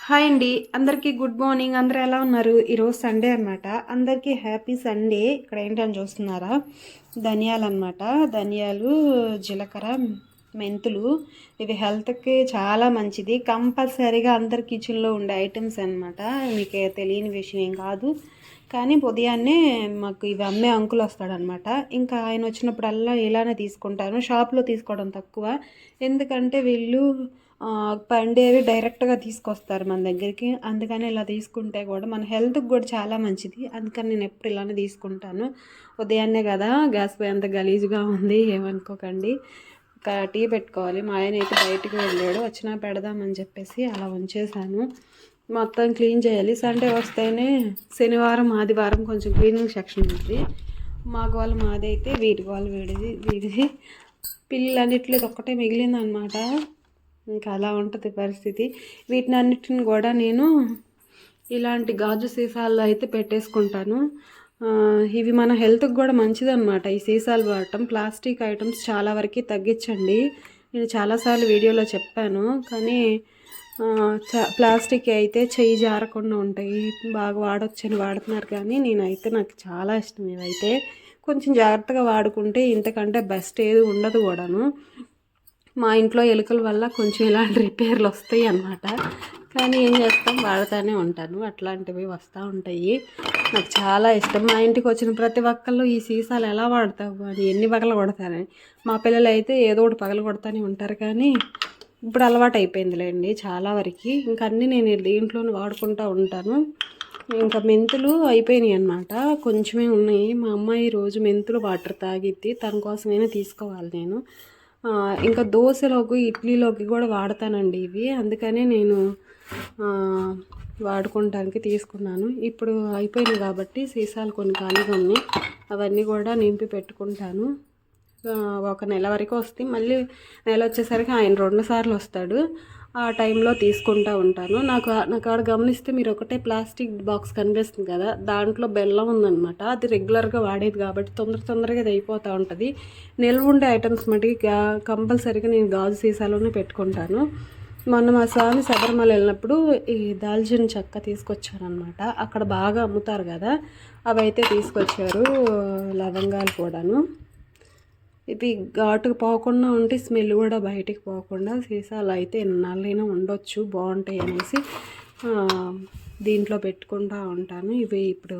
Hi అండి. అందరికీ good morning. అందరూ ఎలా ఉన్నారు? ఈరోజు సండే అనమాట అందరికీ హ్యాపీ సండే. ఇక్కడ ఏంటని చూస్తున్నారా? ధనియాలు అనమాట ధనియాలు జీలకర్ర మెంతులు. ఇవి హెల్త్కి చాలా మంచిది. కంపల్సరీగా అందరి కిచెన్లో ఉండే ఐటమ్స్ అనమాట మీకు తెలియని విషయం ఏం కాదు. కానీ ఉదయాన్నే మాకు ఇవి అమ్మే అంకుల్ వస్తాడనమాట ఇంకా ఆయన వచ్చినప్పుడల్లా ఇలానే తీసుకుంటాను. షాప్లో తీసుకోవడం తక్కువ. ఎందుకంటే వీళ్ళు పండేవి డైరెక్ట్గా తీసుకొస్తారు మన దగ్గరికి. అందుకని ఇలా తీసుకుంటే కూడా మన హెల్త్కి కూడా చాలా మంచిది. అందుకని నేను ఎప్పుడు ఇలానే తీసుకుంటాను. ఉదయాన్నే కదా గ్యాస్ పోయి అంత గలీజుగా ఉంది ఏమనుకోకండి. ఒక టీ పెట్టుకోవాలి. మా ఆయన అయితే బయటికి వెళ్ళాడు. వచ్చినా పెడదామని చెప్పేసి అలా ఉంచేసాను మొత్తం క్లీన్ చేయాలి. సండే వస్తేనే శనివారం ఆదివారం కొంచెం క్లీనింగ్ సెక్షన్ ఉంది. మాకు వాళ్ళు మాది అయితే వీటి వాళ్ళు వీడిది వీడిది పిల్లలన్నిట్లో ఇది ఒక్కటే మిగిలిందనమాట ఇంకా అలా ఉంటుంది పరిస్థితి. వీటిని అన్నిటిని కూడా నేను ఇలాంటి గాజు సీసాల్లో అయితే పెట్టేసుకుంటాను. ఇవి మన హెల్త్కి కూడా మంచిదన్నమాట. ఈ సీసాలు వాడటం ప్లాస్టిక్ ఐటమ్స్ చాలా వరకు తగ్గించండి. నేను చాలాసార్లు వీడియోలో చెప్పాను. కానీ చ ప్లాస్టిక్ అయితే చెయ్యి జారకుండా ఉంటాయి. బాగా వాడొచ్చని వాడుతున్నారు కానీ నేనైతే నాకు చాలా ఇష్టం ఇవైతే. కొంచెం జాగ్రత్తగా వాడుకుంటే ఇంతకంటే బెస్ట్ ఏది ఉండదు కూడాను. మా ఇంట్లో ఎలుకల వల్ల కొంచెం ఇలాంటి రిపేర్లు వస్తాయి అన్నమాట. కానీ ఏం చేస్తాం? వాడుతూనే ఉంటాను. అట్లాంటివి వస్తూ ఉంటాయి. నాకు చాలా ఇష్టం. మా ఇంటికి వచ్చిన ప్రతి ఒక్కళ్ళు ఈ సీసాలు ఎలా వాడతావు? అని ఎన్ని పగలు కొడతారని. మా పిల్లలు అయితే ఏదో ఒకటి పగలు కొడతానే ఉంటారు కానీ ఇప్పుడు అలవాటు అయిపోయిందిలేండి చాలా వరకు. ఇంకా అన్నీ నేను దీంట్లోనే వాడుకుంటూ ఉంటాను. ఇంకా మెంతులు అయిపోయినాయి అన్నమాట. కొంచెమే ఉన్నాయి. మా అమ్మాయి రోజు మెంతులు వాటర్ తాగిద్ది. తన కోసమైనా తీసుకోవాలి నేను. ఇంకా దోశలోకి ఇడ్లీలోకి కూడా వాడతానండి ఇవి. అందుకనే నేను వాడుకోవటానికి తీసుకున్నాను. ఇప్పుడు అయిపోయినాయి కాబట్టి సీసాలు కొన్ని ఖాళీగా ఉన్నాయి. అవన్నీ కూడా నింపి పెట్టుకుంటాను. ఒక నెల వరకు వస్తాయి. మళ్ళీ నెల వచ్చేసరికి ఆయన రెండు సార్లు వస్తాడు. ఆ టైంలో తీసుకుంటూ ఉంటాను. నాకు నాకు ఆడ గమనిస్తే మీరు ఒకటే ప్లాస్టిక్ బాక్స్ కనిపిస్తుంది కదా దాంట్లో బెల్లం ఉందన్నమాట. అది రెగ్యులర్గా వాడేది కాబట్టి తొందర తొందరగా అది అయిపోతూ ఉంటుంది. నిల్వ ఉండే ఐటమ్స్ మటుకి కంపల్సరిగా కంపల్సరీగా నేను గాజు సీసాలోనే పెట్టుకుంటాను. మొన్న మా స్వామి శబరిమల వెళ్ళినప్పుడు ఈ దాల్చిన చెక్క తీసుకొచ్చారనమాట అక్కడ బాగా అమ్ముతారు కదా అవైతే తీసుకొచ్చారు లవంగాలు కూడాను. ఇది ఘాటుకు పోకుండా ఉంటే స్మెల్ కూడా బయటికి పోకుండా సీసాలు అయితే ఎన్నాళ్ళైనా ఉండొచ్చు బాగుంటాయి అనేసి దీంట్లో పెట్టుకుంటూ ఉంటాను. ఇవి ఇప్పుడు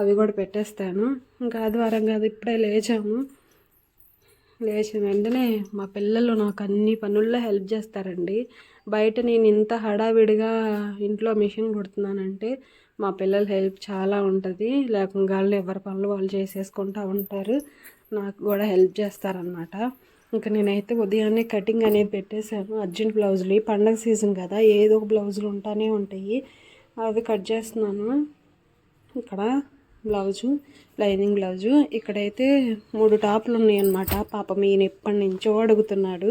అవి కూడా పెట్టేస్తాను. ఇంకా ఆదివారం కాదు ఇప్పుడే లేచాము. లేచిన వెంటనే మా పిల్లలు నాకు అన్ని పనుల్లో హెల్ప్ చేస్తారండి. బయట నేను ఇంత హడావిడిగా ఇంట్లో మిషన్ కుడుతున్నానంటే మా పిల్లల హెల్ప్ చాలా ఉంటుంది. లేకుండా వాళ్ళు ఎవరి పనులు వాళ్ళు చేసేసుకుంటూ ఉంటారు. నాకు కూడా హెల్ప్ చేస్తారనమాట ఇంకా నేనైతే ఉదయాన్నే కటింగ్ అనేది పెట్టేశాను. అర్జెంట్ బ్లౌజులు. పండగ సీజన్ కదా ఏదో ఒక బ్లౌజులు ఉంటానే ఉంటాయి. అవి కట్ చేస్తున్నాను. ఇక్కడ బ్లౌజు లైనింగ్ బ్లౌజు. ఇక్కడైతే మూడు టాపులు ఉన్నాయన్నమాట. పాపం ఈయన ఎప్పటి నుంచో అడుగుతున్నాడు.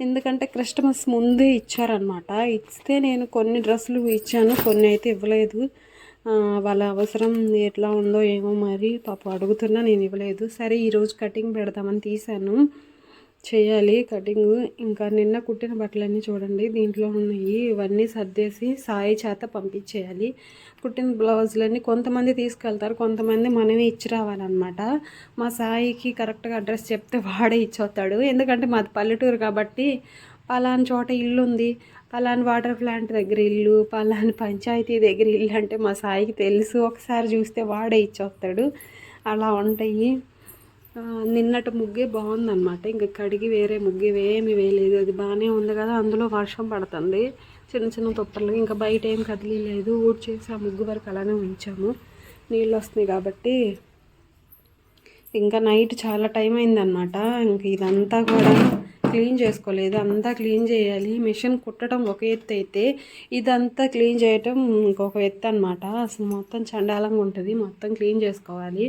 ఎందుకంటే క్రిస్టమస్ ముందే ఇచ్చారనమాట ఇస్తే నేను కొన్ని డ్రెస్సులు ఇచ్చాను కొన్ని అయితే ఇవ్వలేదు. వాళ్ళ అవసరం ఎట్లా ఉందో ఏమో మరి పాప అడుగుతున్నా నేను ఇవ్వలేదు. సరే ఈరోజు కటింగ్ పెడదామని తీశాను. చేయాలి కటింగ్. ఇంకా నిన్న కుట్టిన బట్టలన్నీ చూడండి దీంట్లో ఉన్నాయి. ఇవన్నీ సర్దేసి సాయి చేత పంపించేయాలి. కుట్టిన బ్లౌజులన్నీ కొంతమంది తీసుకెళ్తారు కొంతమంది మనమే ఇచ్చి రావాలన్నమాట. మా సాయికి కరెక్ట్గా అడ్రస్ చెప్తే వాడే ఇచ్చొస్తాడు ఎందుకంటే మాది పల్లెటూరు కాబట్టి పలానా చోట ఇల్లు ఉంది పలానా వాటర్ ప్లాంట్ దగ్గర ఇల్లు పలానా పంచాయతీ దగ్గర ఇల్లు అంటే మా సాయికి తెలుసు. ఒకసారి చూస్తే వాడే ఇచ్చొస్తాడు. అలా ఉంటాయి. నిన్నటి ముగ్గే బాగుందన్నమాట. ఇంకా కడిగి వేరే ముగ్గే ఏమి వేయలేదు. అది బాగానే ఉంది కదా అందులో వర్షం పడుతుంది. చిన్న చిన్న తుప్పలు ఇంకా బయట ఏం కదిలేదు ఊడ్ చేసి ఆ ముగ్గు వరకు అలానే ఉంచాము. నీళ్ళు వస్తున్నాయి కాబట్టి ఇంకా నైట్ చాలా టైం అయిందనమాట ఇంక ఇదంతా కూడా క్లీన్ చేసుకోలేదు. అంతా క్లీన్ చేయాలి. మిషన్ కుట్టడం ఒక ఎత్తు అయితే ఇదంతా క్లీన్ చేయటం ఇంకొక ఎత్తు అనమాట అసలు మొత్తం చండాలంగా ఉంటుంది. మొత్తం క్లీన్ చేసుకోవాలి.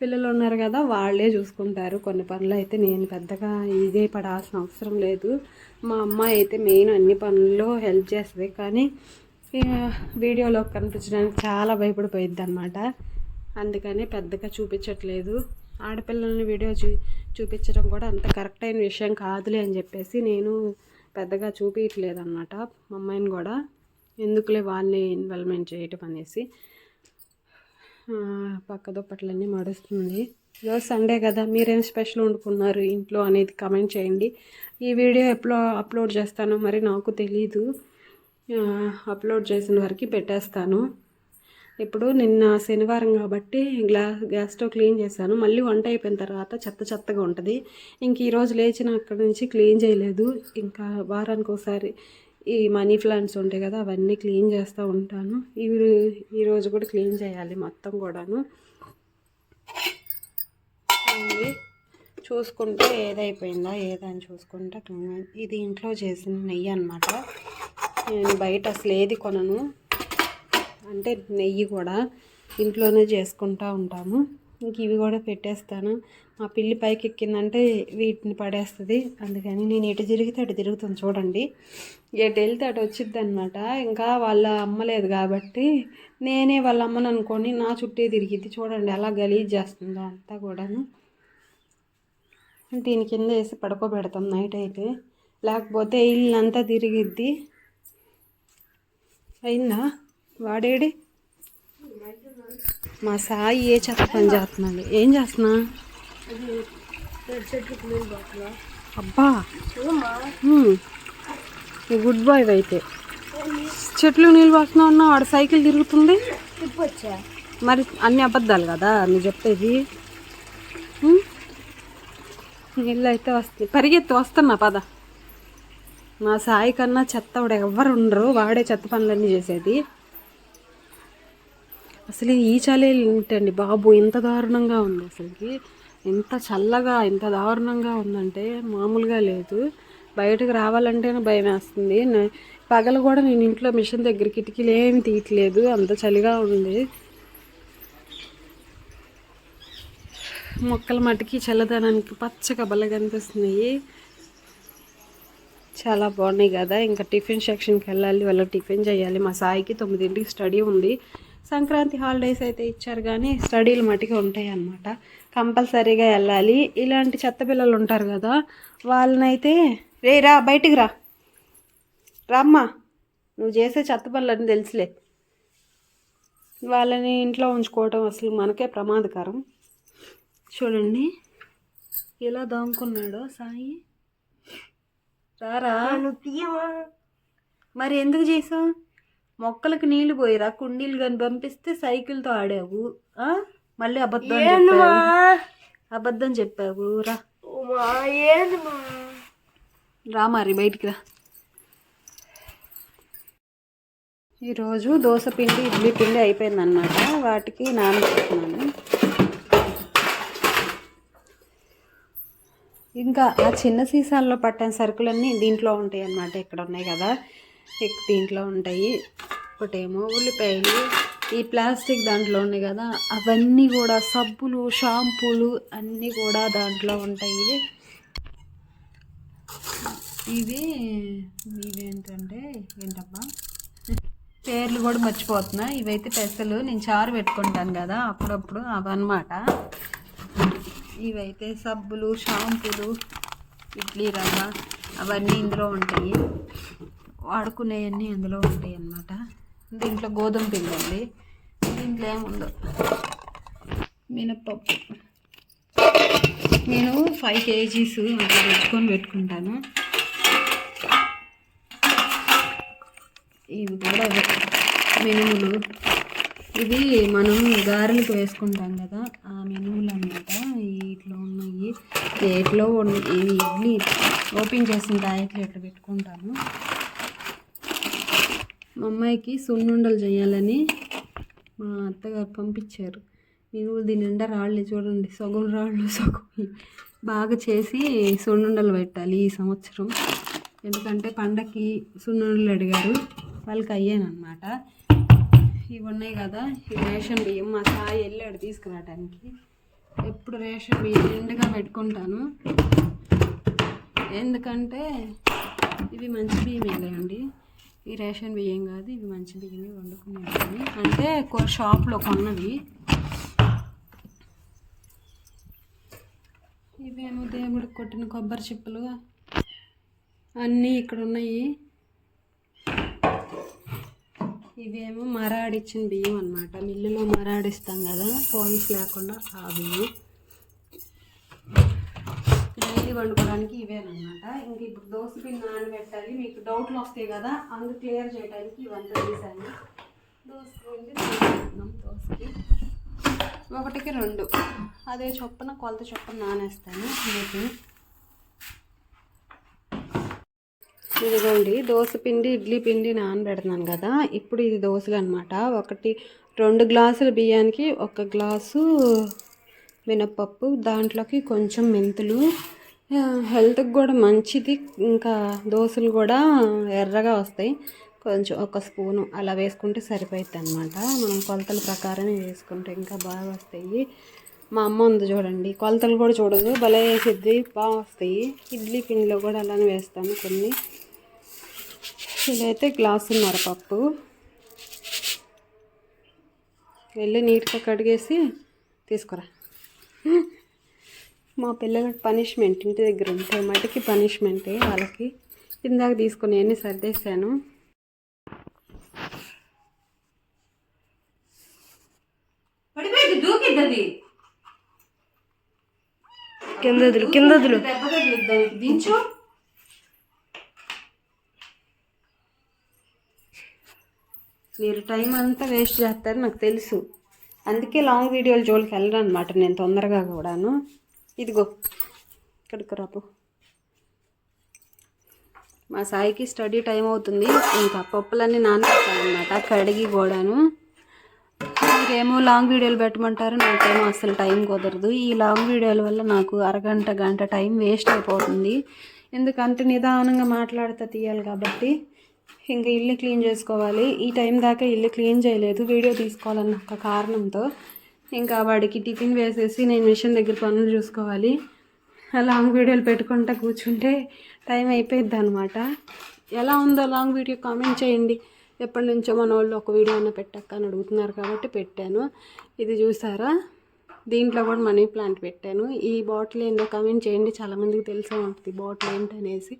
పిల్లలు ఉన్నారు కదా వాళ్ళే చూసుకుంటారు. కొన్ని పనులు అయితే నేను పెద్దగా ఇదే పడాల్సిన అవసరం లేదు. మా అమ్మ అయితే మెయిన్ అన్ని పనుల్లో హెల్ప్ చేస్తుంది. కానీ వీడియోలో కనిపించడానికి చాలా భయపడిపోయిద్ది అనమాట అందుకని పెద్దగా చూపించట్లేదు. ఆడపిల్లల్ని వీడియో చూ చూపించడం కూడా అంత కరెక్ట్ అయిన విషయం కాదులే అని చెప్పేసి నేను పెద్దగా చూపించట్లేదు అనమాట మా అమ్మాయిని కూడా. ఎందుకులే వాళ్ళని ఇన్వాల్వ్మెంట్ చేయటం అనేసి. పక్క దుప్పట్లన్నీ మడుస్తుంది. ఈరోజు సండే కదా మీరేం స్పెషల్ వండుకున్నారు ఇంట్లో అనేది కమెంట్ చేయండి. ఈ వీడియో ఎప్పుడో అప్లోడ్ చేస్తానో మరి నాకు తెలీదు. అప్లోడ్ చేసిన వరకు పెట్టేస్తాను. ఇప్పుడు నిన్న శనివారం కాబట్టి గ్లాస్ గ్యాస్ స్టవ్ క్లీన్ చేశాను. మళ్ళీ వంట అయిపోయిన తర్వాత చెత్త చెత్తగా ఉంటుంది. ఇంక ఈరోజు లేచిన అక్కడి నుంచి క్లీన్ చేయలేదు. ఇంకా వారానికి ఒకసారి ఈ మనీ ప్లాంట్స్ ఉంటాయి కదా అవన్నీ క్లీన్ చేస్తూ ఉంటాను. ఇవి ఈరోజు కూడా క్లీన్ చేయాలి మొత్తం కూడాను. చూసుకుంటే ఏదైపోయిందా ఏదని చూసుకుంటే ఇది ఇంట్లో చేసిన నెయ్యి అనమాట నేను బయట అసలు ఏది కొనను. అంటే నెయ్యి కూడా ఇంట్లోనే చేసుకుంటూ ఉంటాము. ఇంక ఇవి కూడా పెట్టేస్తాను. మా పిల్లి పైకి ఎక్కిందంటే వీటిని పడేస్తుంది. అందుకని నేను ఎటు తిరిగితే అటు తిరుగుతాను చూడండి. ఎటు వెళ్తే అటు వచ్చిద్ది అనమాట ఇంకా వాళ్ళ అమ్మ లేదు కాబట్టి నేనే వాళ్ళ అమ్మను అనుకొని నా చుట్టే తిరిగిద్ది. చూడండి అలా గలీజ్ చేస్తుందో అంతా కూడాను. దీని కింద వేసి పడుకోబెడతాం నైట్ అయితే. లేకపోతే ఇల్లంతా తిరిగిద్ది. అయిందా? వాడేడి? మా సాయి ఏ చెత్త పని చేస్తున్నాడు? ఏం చేస్తున్నా? అబ్బా. గుడ్ బాయ్ అయితే. చెట్లు నీళ్ళు పోస్తున్నా ఉన్నా వాడు సైకిల్ తిరుగుతుంది. మరి అన్ని అబద్ధాలు కదా నువ్వు చెప్పేది? నీళ్ళు అయితే వస్తాయి పరిగెత్తి వస్తున్నా పద. మా సాయి కన్నా చెత్త ఎవరు ఎవ్వరు ఉండరు వాడే చెత్త పనులన్నీ చేసేది. అసలు ఈ చలి ఏంటండి బాబు? ఇంత దారుణంగా ఉంది అసలుకి. ఎంత చల్లగా ఎంత దారుణంగా ఉందంటే మామూలుగా లేదు. బయటకు రావాలంటేనే భయం వేస్తుంది. పగలు కూడా నేను ఇంట్లో మిషన్ దగ్గర కిటికీలు ఏమి తీయట్లేదు. అంత చలిగా ఉంది. మొక్కల మటుకి చల్లదనానికి పచ్చగా భలే కనిపిస్తున్నాయి. చాలా బాగున్నాయి కదా. ఇంకా టిఫిన్ సెక్షన్కి వెళ్ళాలి వాళ్ళకి టిఫిన్ చేయాలి. మా సాయికి తొమ్మిదింటికి స్టడీ ఉంది. సంక్రాంతి హాలిడేస్ అయితే ఇచ్చారు కానీ స్టడీలు మటుకు ఉంటాయి అన్నమాట. కంపల్సరీగా వెళ్ళాలి. ఇలాంటి చెత్త పిల్లలు ఉంటారు కదా వాళ్ళనైతే రే రా బయటికి రా. రామ్మా. నువ్వు చేసే చెత్త పనులని తెలుసులే. వాళ్ళని ఇంట్లో ఉంచుకోవటం అసలు మనకే ప్రమాదకరం. చూడండి. ఎలా దాముకున్నాడో సాయి. రారా? మరి ఎందుకు చేసావు? మొక్కలకు నీళ్ళు పోయిరా? కుండీలు కానీ పంపిస్తే సైకిల్తో ఆడావు? మళ్ళీ అబద్ధం చెప్పావు. అబద్ధం చెప్పావు. రా. రా మరి బయటికి రా. ఈరోజు దోశ పిండి ఇడ్లీ పిండి అయిపోయిందన్నమాట. వాటికి నానబెట్టుకున్నాను. ఇంకా ఆ చిన్న సీసాల్లో పట్టిన సరుకులన్నీ దీంట్లో ఉంటాయి అన్నమాట ఇక్కడ ఉన్నాయి కదా. దీంట్లో ఉంటాయి. ఒకటేమో ఉల్లిపాయలు. ఈ ప్లాస్టిక్ దాంట్లో ఉన్నాయి కదా అవన్నీ కూడా సబ్బులు షాంపూలు అన్నీ కూడా దాంట్లో ఉంటాయి. ఇవి ఇవేంటంటే ఏంటబ్బా? పేర్లు కూడా మర్చిపోతున్నా. ఇవైతే పెసలు నేను చారు పెట్టుకుంటాను కదా అప్పుడప్పుడు అవన్నమాట. ఇవైతే సబ్బులు షాంపూలు ఇడ్లీ రవ్వ అవన్నీ ఇందులో ఉంటాయి. వాడుకునేవన్నీ అందులో ఉంటాయి అన్నమాట దీంట్లో గోధుమ పిండి ఉంది. దీంట్లో ఏముందో? మినప్పప్పు నేను ఫైవ్ కేజీస్ అట్లా తెచ్చుకొని పెట్టుకుంటాను. ఇవి కూడా మినుములు. ఇవి మనం గారెలకు వేసుకుంటాం కదా ఆ మినుములు అన్నమాట. ఇట్లా ఉన్నాయి. ప్లేట్లో ఇవి ఇడ్లీ. ఓపెన్ చేసిన దాయట్లు ఇట్లా పెట్టుకుంటాను. మా అమ్మాయికి సున్నుండలు చేయాలని మా అత్తగారు పంపించారు. నేను దీని నిండా రాళ్ళు చూడండి. సగం రాళ్ళు సగం బాగా చేసి సున్నుండలు పెట్టాలి ఈ సంవత్సరం. ఎందుకంటే పండక్కి సున్నుండలు అడిగారు. వాళ్ళకి అయ్యానమాట ఇవి ఉన్నాయి కదా. ఈ రేషన్ బియ్యం మా సాయి వెళ్ళాడు తీసుకురావడానికి ఎప్పుడు రేషన్ బియ్యం నిండుగా పెట్టుకుంటాను. ఎందుకంటే ఇవి మంచి బియ్యమే అండి ఈ రేషన్ బియ్యం కాదు ఇవి మంచి బియ్యమే వండుకునేవి అంటే షాప్లో కొన్నవి. ఇవేమో దేవుడికి కొట్టిన కొబ్బరి చిప్పలు. అన్నీ ఇక్కడ ఉన్నాయి. ఇవేమో మరాడిచ్చిన బియ్యం అనమాట మిల్లులో మరాడిస్తాం కదా పాలిష్ లేకుండా ఆ బియ్యం డైలీ వండుకోవడానికి ఇవేనమాట ఇంక ఇప్పుడు దోశ పిండి నానబెట్టాలి. మీకు డౌట్లు వస్తాయి కదా అందుకు క్లియర్ చేయడానికి ఇవంతా తీసాను దోశ పిండి దోశకి. ఒకటికి రెండు. అదే చొప్పున కొలత చొప్పున నానేస్తాను. మీకు ఇదిగోండి దోశ పిండి ఇడ్లీ పిండి నానబెడుతున్నాను కదా. ఇప్పుడు ఇది దోశలు అనమాట ఒకటి రెండు గ్లాసుల బియ్యానికి ఒక గ్లాసు మినప్పప్పు దాంట్లోకి కొంచెం మెంతులు హెల్త్కి కూడా మంచిది. ఇంకా దోశలు కూడా ఎర్రగా వస్తాయి. కొంచెం ఒక స్పూను అలా వేసుకుంటే సరిపోతుంది అనమాట మనం కొలతల ప్రకారమే వేసుకుంటే ఇంకా బాగా వస్తాయి. మా అమ్మ ఉంది చూడండి. కొలతలు కూడా చూడదు భలే వేసిద్ది బాగా వస్తాయి. ఇడ్లీ పిండిలో కూడా అలానే వేస్తాను కొన్ని. ఇదైతే గ్లాసున్నర పప్పు. వెళ్ళి నీట్గా కడిగేసి తీసుకురా. మా పిల్లలకి పనిష్మెంట్ ఇంటి దగ్గర ఉంటే మటుకి పనిష్మెంటే వాళ్ళకి. ఇందాక తీసుకొని అన్ని సర్దేశాను? కింద వదులు కింద దించు. మీరు టైం అంతా వేస్ట్ చేస్తారు నాకు తెలుసు. అందుకే లాంగ్ వీడియోలు జోలికి వెళ్ళను అనమాట నేను తొందరగా కూడాను. ఇదిగో ఇక్కడికి రాపు మా సాయికి స్టడీ టైం అవుతుంది. ఇంకా పప్పులన్నీ నానబెట్టాలన్నమాట కడిగి కూడాను. మీరేమో లాంగ్ వీడియోలు పెట్టమంటారు నాకేమో అసలు టైం కుదరదు. ఈ లాంగ్ వీడియోల వల్ల నాకు అరగంట గంట టైం వేస్ట్ అయిపోతుంది. ఎందుకంటే నిదానంగా మాట్లాడుతూ తీయాలి కాబట్టి ఇంకా ఇల్లు క్లీన్ చేసుకోవాలి. ఈ టైం దాకా ఇల్లు క్లీన్ చేయలేదు. వీడియో తీసుకోవాలన్న ఒక కారణంతో ఇంకా వాడికి టిఫిన్ వేసేసి నేను మిషన్ దగ్గర పనులు చూసుకోవాలి. లాంగ్ వీడియోలు పెట్టుకుంటా కూర్చుంటే టైం అయిపోయిద్ది అనమాట ఎలా ఉందో లాంగ్ వీడియో కామెంట్ చేయండి. ఎప్పటి నుంచో మన వాళ్ళు ఒక వీడియో అన్న పెట్టక్క అని అడుగుతున్నారు కాబట్టి పెట్టాను. ఇది చూసారా? దీంట్లో కూడా మనీ ప్లాంట్ పెట్టాను. ఈ బాటిల్ ఏంటో కామెంట్ చేయండి. చాలామందికి తెలిసే ఉంటుంది బాటిల్ ఏంటనేసి.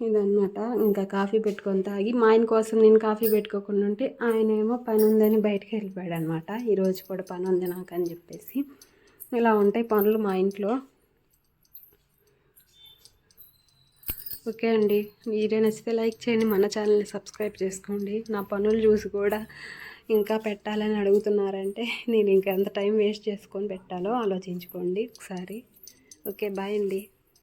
ఇదన్నమాట. ఇంకా కాఫీ పెట్టుకొని తాగి మా ఆయన కోసం నేను కాఫీ పెట్టుకోకుండా ఉంటే ఆయన ఏమో పని ఉందని బయటకు వెళ్ళిపోయాడు అనమాట ఈరోజు కూడా పని ఉంది నాకు అని చెప్పేసి. ఇలా ఉంటాయి పనులు మా ఇంట్లో. ఓకే అండి. వీడియో నచ్చితే లైక్ చేయండి మన ఛానల్ని సబ్స్క్రైబ్ చేసుకోండి. నా పనులు చూసి కూడా ఇంకా పెట్టాలని అడుగుతున్నారంటే నేను ఇంకా ఎంత టైం వేస్ట్ చేసుకొని పెట్టాలో ఆలోచించుకోండి ఒకసారి. ఓకే బాయ్ అండి.